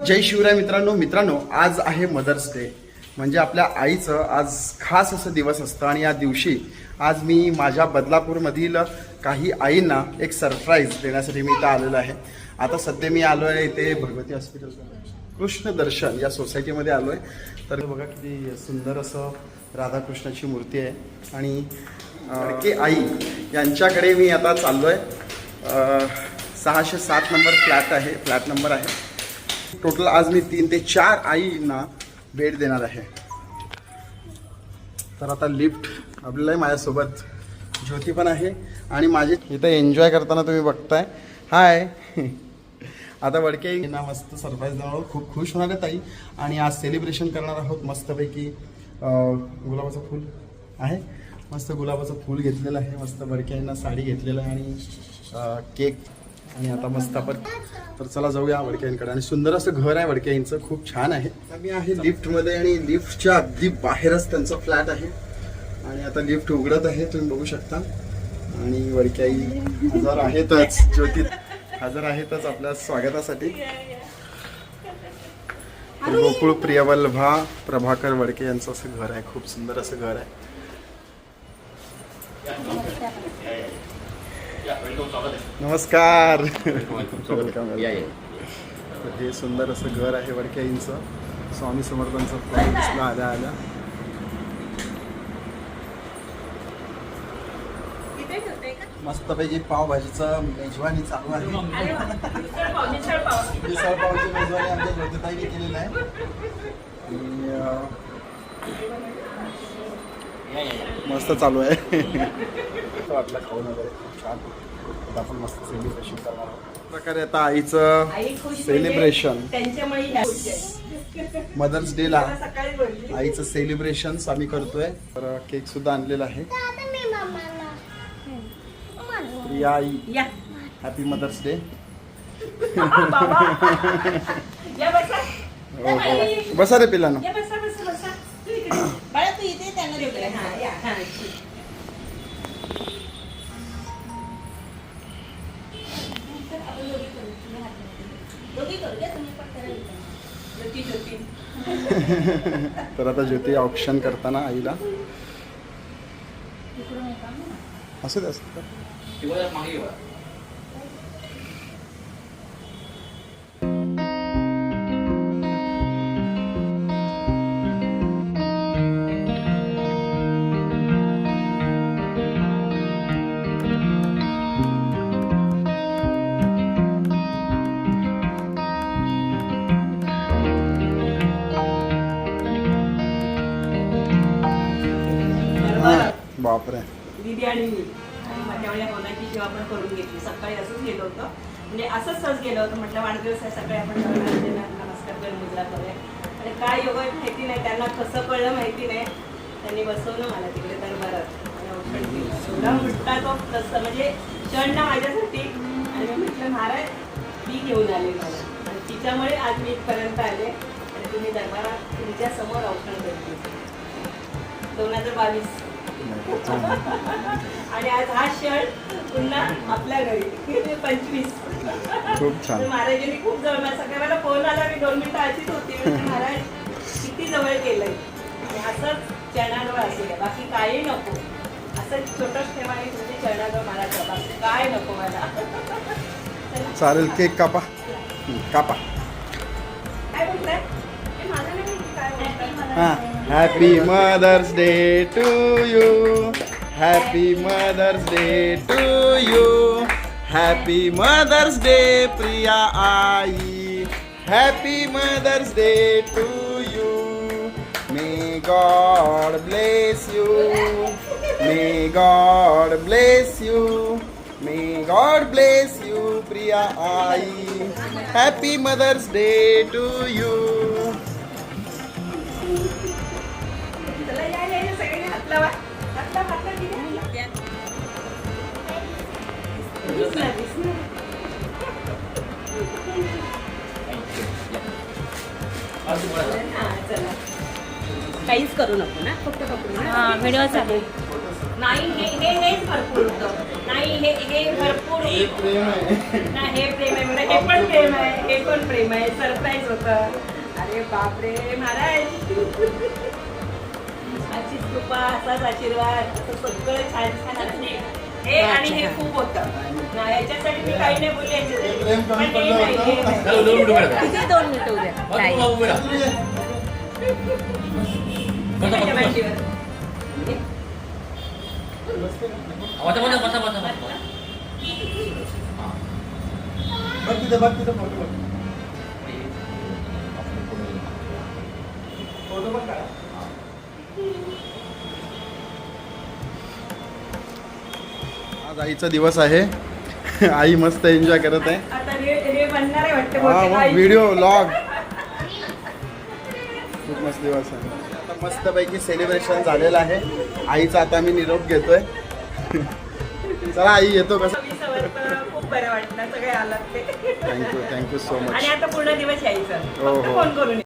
जय शिवराय मित्रांनो मित्रांनो आज आहे मदर्स डे म्हणजे आपल्या आईचं आज खास असं दिवस असतं आणि या दिवशी आज मी माझ्या बदलापूरमधील काही आईंना एक सरप्राईज देण्यासाठी मी इथं आलेलो आहे. आता सध्या मी आलो आहे इथे भगवती हॉस्पिटल कृष्ण दर्शन या सोसायटीमध्ये आलो आहे तर बघा किती सुंदर असं राधाकृष्णाची मूर्ती आहे. आणि की के आई यांच्याकडे मी आता चाललो आहे सहाशे सात नंबर फ्लॅट आहे. फ्लॅट नंबर आहे. टोटल आज मी तीन ते चार आईंना भेट देणार आहे. तर आता लिफ्ट आपल्याला आहे माझ्यासोबत. ज्योती पण आहे आणि माझे इथं एन्जॉय करताना तुम्ही बघताय. हाय आता वडके ना मस्त सरप्राईज देणार आहोत. खूप खुश होणार आहे ताई. आणि आज सेलिब्रेशन करणार आहोत मस्तपैकी. गुलाबाचं फूल आहे. मस्त गुलाबाचं फूल घेतलेलं आहे. मस्त वडक्यांना साडी घेतलेलं आहे आणि केक आणि आता मस्त आपण तर चला जाऊया वडक्यांकडे. आणि सुंदर असं घर आहे वडक्यांचं. खूप छान आहे. मी आहे लिफ्टमध्ये आणि लिफ्टच्या अगदी बाहेरच त्यांचं फ्लॅट आहे. आणि आता लिफ्ट उघडत आहे तुम्ही बघू शकता. आणि वडक्याई हजर आहेतच. ज्योती हजर आहेतच आपल्या स्वागतासाठी. गोकुळ प्रियवल्भा प्रभाकर वडके यांचं असं घर आहे. खूप सुंदर असं घर आहे. नमस्कार. हे सुंदर असं घर आहे वडक्याईंचं. स्वामी समर्थांचं फळ दिसलं आल्या आल्या. मस्तपैकी पावभाजीचं मेजवानी चालू आहे. मिसळ पावची मेजवानी आमच्या ज्योतिताईने केलेलं आहे. मस्त चालू आहे. वाटलं खाऊन वगैरे? खूप छान. आपण मस्त सेलिब्रेशन करणार आहोत. प्रकारे आता आईचं आई खुश सेलिब्रेशन. मदर्स डे ला मला सकाळी बोलली. आईचं सेलिब्रेशन आम्ही करतोय. तर केक सुद्धा आणलेला आहे. प्रिया आई. या. हॅपी मदर्स डे बाबा. या बसा. बसा रे पिलानो तर आता ज्योती ऑप्शन करताना आईला. असं दे बापरे. दीदी आणि मी आणि माझ्या वेळेला कोणाची सेवा करून घेतली. सकाळी असंच गेलो होतो. म्हणजे असंच सहज गेलो होतं. म्हटलं वाढदिवस आहे सकाळी आपण नमस्कार करून मुजरा करूया. आणि काय योग माहिती नाही. त्यांना कसं कळलं माहिती नाही. त्यांनी बसवलं मला तिकडे दरबारात एवढा म्हटला तो कसं म्हणजे क्षण ना माझ्यासाठी. आणि मी म्हटलं महाराज ती घेऊन आले मला आणि तिच्यामुळे आज मी इथपर्यंत आले. आणि तुम्ही दरबारात तुमच्यासमोर औषण करते दोन हजार बावीस आणि आज हा क्षण पुन्हा आपल्या घरी. पंचवीस. खूप छान. महाराजांनी खूप जवळ मला सकाळी मला फोन आला मी दोन मिनिटं अशीच होती. महाराज किती जवळ केलंय आणि असंच चरणाजवळ असू द्या बाकी काही नको. असं छोटंच ठेवा आणि तुमच्या चरणाजवळ ठेवा बाकी काय नको मला. चला. चालेल केक कापा. कापा. काय बोलताय बोलताय. हा happy mothers day to you happy mothers day to you happy mothers day Priya I happy mothers day to you may god bless you may god bless you may god bless you Priya I happy mothers day काहीच करू नको ना. फक्त पकडू ना. हा video photos नाही हे हे हेच भरपूर होतं. नाही हे हे भरपूर हे प्रेम आहे. नाही हे प्रेम आहे म्हणजे हे पण प्रेम आहे. हे पण प्रेम आहे. सरप्राईज होतं. अरे बापरे महाराज. अशीच कृपा असाच आशीर्वाद. असं सगळं छान छान असणे हे आणि हे खूप होतं. ना याच्यासाठी मी काही नाही बोलले पण. चला, दोन मिनिटं उद्या बाबू, नाही बाबू, उभे राहा. बसा, त्याच्या बसा, मांडीवर. बसा. बसा, बसा, बसा, बसा, बसा. बघ तिथे बघ तिथे फोटो बघ फोटो बघ काढा. आज आईचा दिवस आहे. आई मस्त एन्जॉय करत आहे. हा व्हिडिओ लॉग खूप मस्त दिवस आहे. आता मस्तपैकी सेलिब्रेशन झालेलं आहे. आईचा आता मी निरोप घेतोय. चला आई येतो कसं. खूप बरं वाटलं सगळे आलात thank you thank you so आणि मच आता पूर्ण दिवस यायचं. हो, हो.